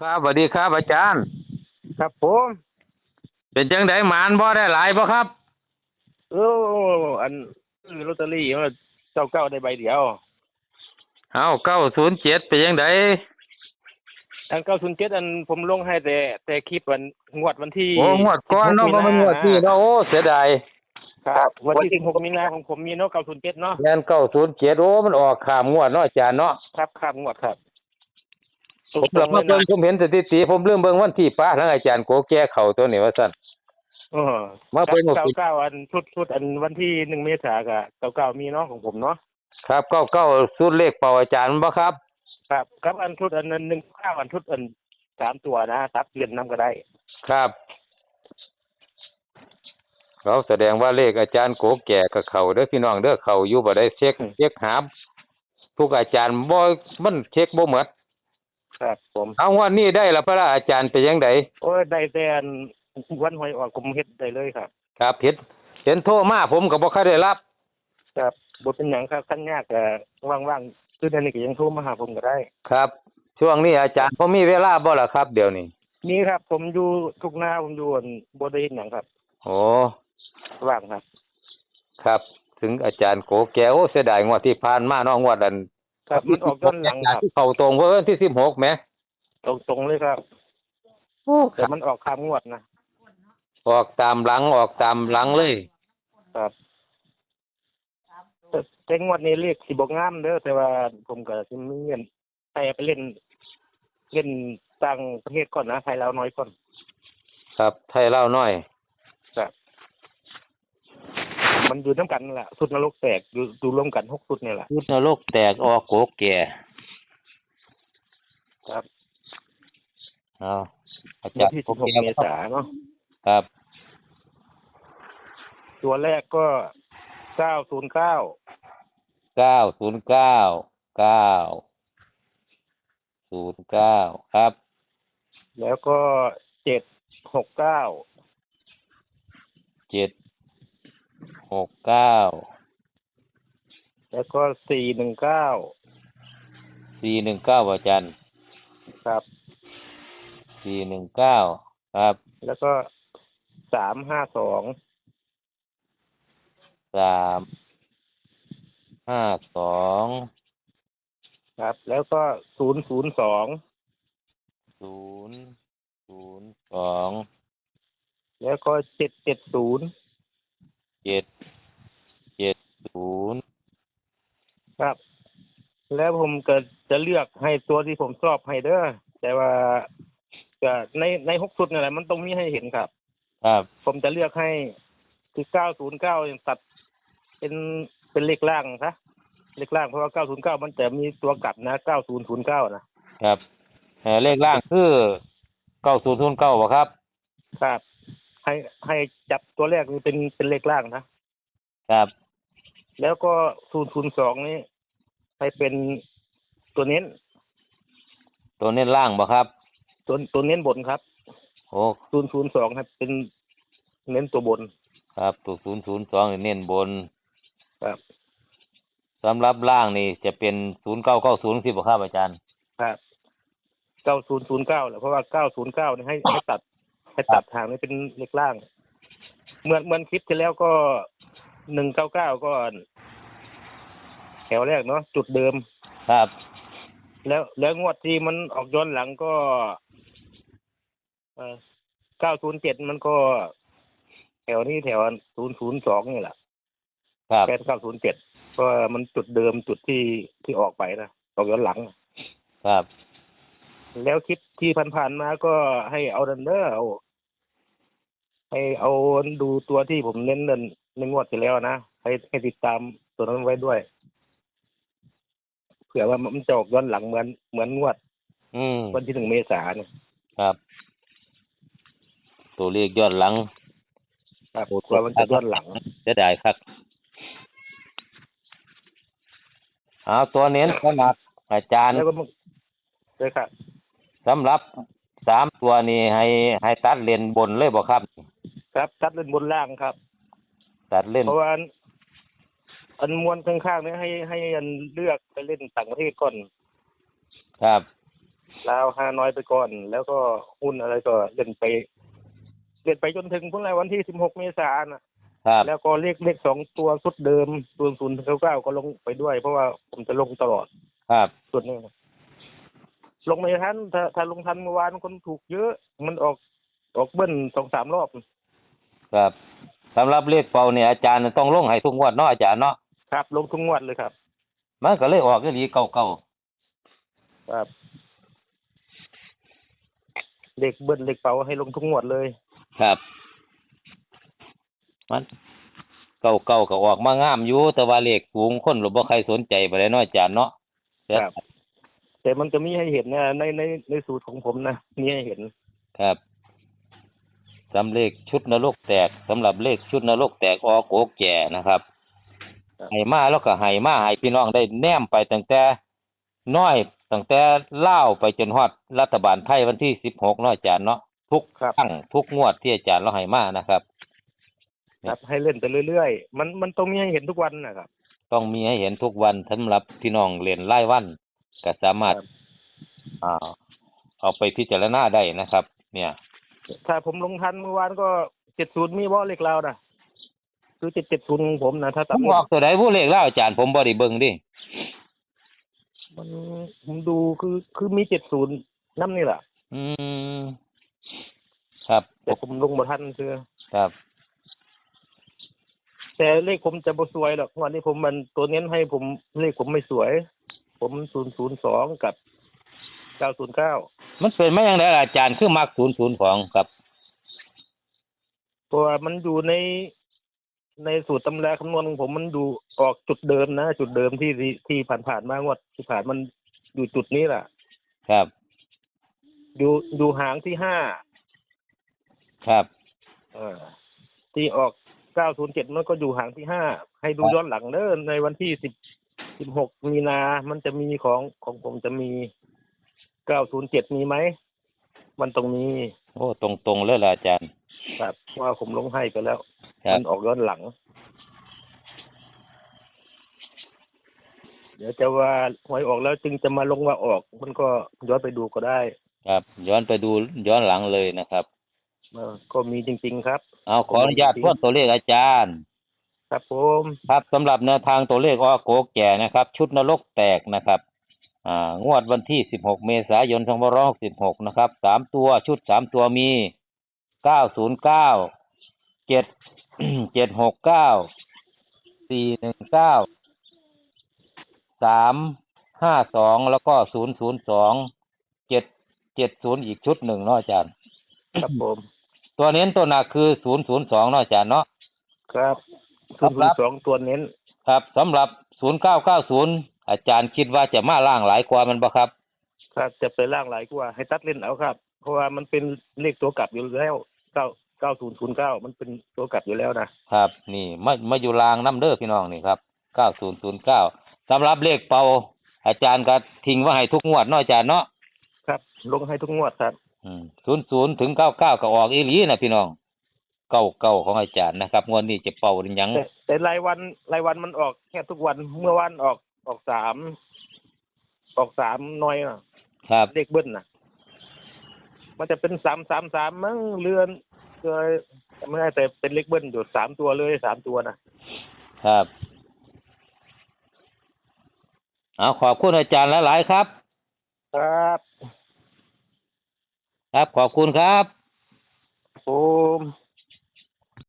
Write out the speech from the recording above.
ครับสวัสดีครับ อาจารย์ ครับผมเป็นจังไดหมานบ่ได้หลายบ่ครับ เอออันซื้อลอตเตอรี่ว่าเจ้าเก้าได้ใบเดียวเอาเก้าศูนย์เจ็ดเป็นยังไงอันเก้าศูนย์เจ็ดอันผมลงให้แต่ แต่คลิปวันงวดวันที่โอ้งวดก่อนเนาะบ่แมันงวดที่เนาะโอ้เสียดายครับ วันที่สิบหกมีนาของผมมีเนาะเก้าศูนย์เจ็ดเนาะแม่นเก้าศูนย์เจ็ดโอ้มันออกขามงวดเนาะอาจารย์เนาะครับครับงวดครับ ผมเลือกมาเบิ่งผมเห็นสถิติผมลืมเบิ่งวันที่ป้าทั้งอาจารย์โกแก้เข่าตัวนี้ว่าซั่นเออมาเบิ่งหมดเก้าเก้าอันชุดชุดอันวันที่หนึ่งเมษากะเก้าเก้ามีเนาะของผมเนาะครับเก้าเก้าสุดเลขเป่าอาจารย์บ่ครับ ครับครับอันชุดอันนั้นหนึ่งเก้าอันชุดอันสามตัวนะตัดเปลี่ยนน้ำก็ได้ ครับเราแสดงว่าเลขอาจารย์โกแก่กับเขาเด้อพี่น้องเด้อเขาอยู่บ่ได้เช็คเช็คหาทุกอาจารย์บ่มันเช็คบ่หมด ครับผมเอางวดนี้ได้แล้วพระอาจารย์เป็นยังไงโอ้ยได้แต่อันวันหวยออกผมเฮ็ดได้เลยครับ ครับเห็นเห็นโทรมาผมก็บ่ค่อยได้รับครับบ่เป็นหยังครับขั้นยากก็ว่างๆคือเดี๋ยวนี้ก็ยังโทรมาหาผมก็ได้ ครับ ช่วงนี้อาจารย์ผมมีเวลาบ่ล่ะครับ เดี๋ยวนี้นี่ครับ ผมอยู่ทุกหน้าผมอยู่อั่นบ่ได้เฮ็ดหยังครับโอ้ว่างครับ ครับ ถึงอาจารย์โกแก้วโอ้เสียดายงวดที่ผ่านมาเนาะงวดนั้น ครับมันออกย้อนหลังครับเข้าตรงเพิ่นที่16แหมตรงตรงๆเลยครับโอ้แต่มันออกข้ามงวดนะออกตามหลังออกตามหลังเลย ครับแต่แต่งวดนี้เลขสิบ่งามเด้อแต่ว่าผมก็สิมีเงินให้ไปเล่น เล่นต่างประเทศก่อนนะไทยลาวน้อยก่อน ครับไทยเล่าน้อยครับ มันอยู่น้ำกันนั่นแหละสุดนรกแตกอยู่ดูร่วมกันหกสุดนี่แหละพุทธโลกแตกออกโกแก่ครับเอาอาวัจานรย์ที่โกสิบหกแก่เมษาเนาะครับ ตัวแรกก็เก้าศูนย์เก้าเก้าศูนย์เก้าเก้าศูนย์เก้าครับ แล้วก็เจ็ดหกเก้าเจ็ด หกเก้าแล้วก็สี่หนึ่งเก้าสี่หนึ่งเก้าอาจารย์ครับสี่หนึ่งเก้าครับ แล้วก็สามห้าสองสามห้าสองครับ แล้วก็ศูนย์ศูนย์สองศูนย์ศูนย์สองแล้วก็เจ็ดเจ็ดศูนย์เจ็ดเจ็ด ศูนย์ครับ แล้วผมก็จะเลือกให้ตัวที่ผมชอบให้เด้อแต่ว่าก็ในในหกสุดนี่แหละมันต้องมีให้เห็นครับ ครับผมจะเลือกให้คือเก้าศูนย์เก้าตัด เป็นเป็นเลขล่างซะเลขล่างเพราะว่าเก้าศูนย์เก้ามันจะมีตัวกลับนะเก้าศูนย์ศูนย์เก้านะครับเอ่อเลขล่างคือเก้าศูนย์ศูนย์เก้าบ่ครับ ครับ ให้ให้จับตัวแรกนี่เป็นเป็นเลขล่างนะครับ แล้วก็ศูนย์ศูนย์สองนี่ให้เป็นตัวเน้น ตัวเน้นล่างบ่ครับ ตัวตัวเน้นบนครับโอ้ศูนย์ศูนย์สองครับ เป็นเน้นตัวบน ครับ ตัวศูนย์ศูนย์สองเน้นบน ครับสำหรับล่างนี่จะเป็นศูนย์เก้าเก้าศูนย์สิบ่ครับอาจารย์ ครับเก้าศูนย์ศูนย์เก้าแหละเพราะว่าเก้าศูนย์เก้านี่ให้ให้ตัด ให้ตัดทางนี้เป็นเลขล่าง เหมือนเหมือนคลิปที่แล้วก็ หนึ่งเก้าเก้าก็แถวแรกเนาะจุดเดิม ครับ แล้วแล้วงวดที่มันออกย้อนหลังก็เก้าศูนย์เจ็ดมันก็ แถวนี้แถวศูนย์ศูนย์สองนี่แหละครับแปดเก้าศูนย์เจ็ดก็มันจุดเดิมจุดที่ที่ออกไปนะออกย้อนหลัง ครับ แล้วคลิปที่ผ่านๆมาก็ให้เอาดันเดอร์เอาให้เอาดูตัวที่ผมเน้นเดิน ในงวดที่แล้วนะให้ให้ติดตามตัวนั้นไว้ด้วยเผื่อว่ามันจะออกย้อนหลังเหมือนเหมือนงวด อืมวันที่หนึ่งเมษาเนี่ยครับ ตัวเลขย้อนหลังครับโอ้กลัวมันจะย้อนหลังจะได้ครับเอาตัวเน้นขนาดอาจารย์แล้วก็มันเลยครับสำหรับสามตัวนี้ให้ให้ตัดเลนบนเลยบ่ครับ ครับ ตัดเล่นบนล่างครับ ตัดเล่น เพราะว่าอันอันมวนข้างๆเนี่ยให้ให้อันเลือกไปเล่นต่างประเทศก่อนครับ ลาวห้าน้อยไปก่อน แล้วก็หุ้นอะไรก็เล่นไป เล่นไปจนถึงพุ่นไรวันที่สิบหกเมษายนน่ะ ครับ แล้วก็เลขเลขสองตัวชุดเดิมศูนย์ศูนย์เก้าเก้าก็ลงไปด้วย เพราะว่าผมจะลงตลอดครับส่วนนี้นะลงไม่ทันถ้าถ้าลงทันเมื่อวานคนถูกเยอะ มันออกออกเบิ้ลสองสามรอบ ครับ สำหรับเลขเป่าเนี่ยอาจารย์ต้องลงให้ทุกงวดเนาะอาจารย์เนาะครับลงทุกงวดเลยครับ มันก็เลยออกอีหลีเก่าครับเลขเบิ้ลเลขเป๋าให้ลงทุกงวดเลยๆครับ มันเก่าๆก็ออกมางามอยู่แต่ว่าเลขสูงคนหรือบ่ใครสนใจไปเลยเนาะอาจารย์เนาะครับแต่มันจะมีให้เห็นนะในในในสูตรของผมนะมีให้เห็นครับ สำเลขชุดนรกแตกสำหรับเลขชุดนรกแตกออโกแก่นะครับครับให้มาแล้วก็ให้มาให้พี่น้องได้แนมไปตั้งแต่น้อยตั้งแต่เล่าวไปจนฮอดรัฐบาลไทยวันที่สิบหกเนาะอาจารย์เนาะทุกครับครั้งทุกงวดที่อาจารย์เราให้มานะครับ ครับ ให้เล่นไปเรื่อยๆมันมันต้องมีให้เห็นทุกวันนะครับ ต้องมีให้เห็นทุกวันสำหรับพี่น้องเรียนไล่วันก็สามารถครับอ่าเอาไปพิจารณาได้นะครับ เนี่ย ถ้าผมลงทันเมื่อวานก็เจ็ดศูนย์มีบ่เลขเรานะคือเจ็ดเจ็ดศูนย์ของผมนะถ้าผมตำออกตัวใดผู้เลขเล่าอาจารย์ผมบ่ได้เบิ่งดิมันผมดูคือคือมีเจ็ดศูนย์น้ำนี่แหละอืมครับแต่ผมลงมาทันคือครับ แต่เลขผมจะบ่สวยหรอกวันนี้ผมมันตัวเน้นให้ผมเลขผมไม่สวย ผมศูนย์ศูนย์สองกับเก้าศูนย์เก้า มันเป็นไม่ยังไงอาจารย์คือมักศูนย์ศูนย์ของครับเพราะว่ามันอยู่ในในสูตรตำราคำนวณของผมมันดูออกจุดเดิมนะ จุดเดิมที่ที่ที่ผ่านผ่านๆมางวดที่ผ่านมันอยู่จุดนี้แหละครับ อยู่อยู่หางที่ห้าครับเออที่ออก907มันก็อยู่หางที่ห้าให้ดูย้อนหลังเด้อในวันที่10 16มีนา มันจะมีของของผมจะมี 907มีไหม มันตรงนี้โอ้ตรงตรงๆเลยล่ะอาจารย์ ครับว่าผมลงให้ไปแล้ว ครับ มันออกย้อนหลัง เดี๋ยวจะว่าหวยออกแล้วจึงจะมาลงว่าออก มันก็ย้อนไปดูก็ได้ครับ ย้อนไปดูย้อนหลังเลยนะครับ เออก็มีจริง ๆ ครับ เอาขออนุญาตทวนตัวเลขอาจารย์ ครับผม ครับสำหรับแนวทางตัวเลขออโกแก่นะครับ ชุดนรกแตกนะครับอ่า งวดวันที่ 16 เมษายน 2566 นะครับ สามตัวชุดสามตัวมี 909 7 769 419 352 แล้วก็ 002 770 อีกชุดหนึ่งเนาะอาจารย์ ครับผม ตัวเน้นตัวหนักคือ 002 เนาะอาจารย์เนาะ ครับครัคืบครับอสองตัวเน้น ครับสำหรับ 0990 อาจารย์คิดว่าจะมาล่างหลายกว่ามันบ่ครับ ครับจะไปล่างหลายกว่า ให้ตัดเล่นเอาครับ เพราะว่ามันเป็นเลขตัวกลับอยู่แล้วเก้าเก้าศูนย์ศูนย์เก้ามันเป็นตัวกลับอยู่แล้วนะครับ นี่มามาอยู่ลางน้ำเด้อพี่น้องนี่ครับ9009สำหรับเลขเป่าอาจารย์ก็ทิ้งไว้ให้ทุกงวดเนาะอาจารย์เนาะครับ ลงให้ทุกงวดครับอืม00ถึง99ก็ออกอีหลีนะพี่น้องเก้าเก้าของอาจารย์นะครับงวดนี้จะเป่าหรือยังแต่แต่รายวันรายวันมันออกแค่ทุกวันเมื่อวันออก ออกสามออกสามหน้อยน่ะครับเลขเบิ้ลน่ะ มันจะเป็นสามสามสามมั้งเรือนเอยไม่ได้แต่เป็นเลขเบิ้ลอยู่สามตัวเลยสามตัวนะครับ เอาขอบคุณอาจารย์หลายๆครับ ครับ ครับขอบคุณครับผม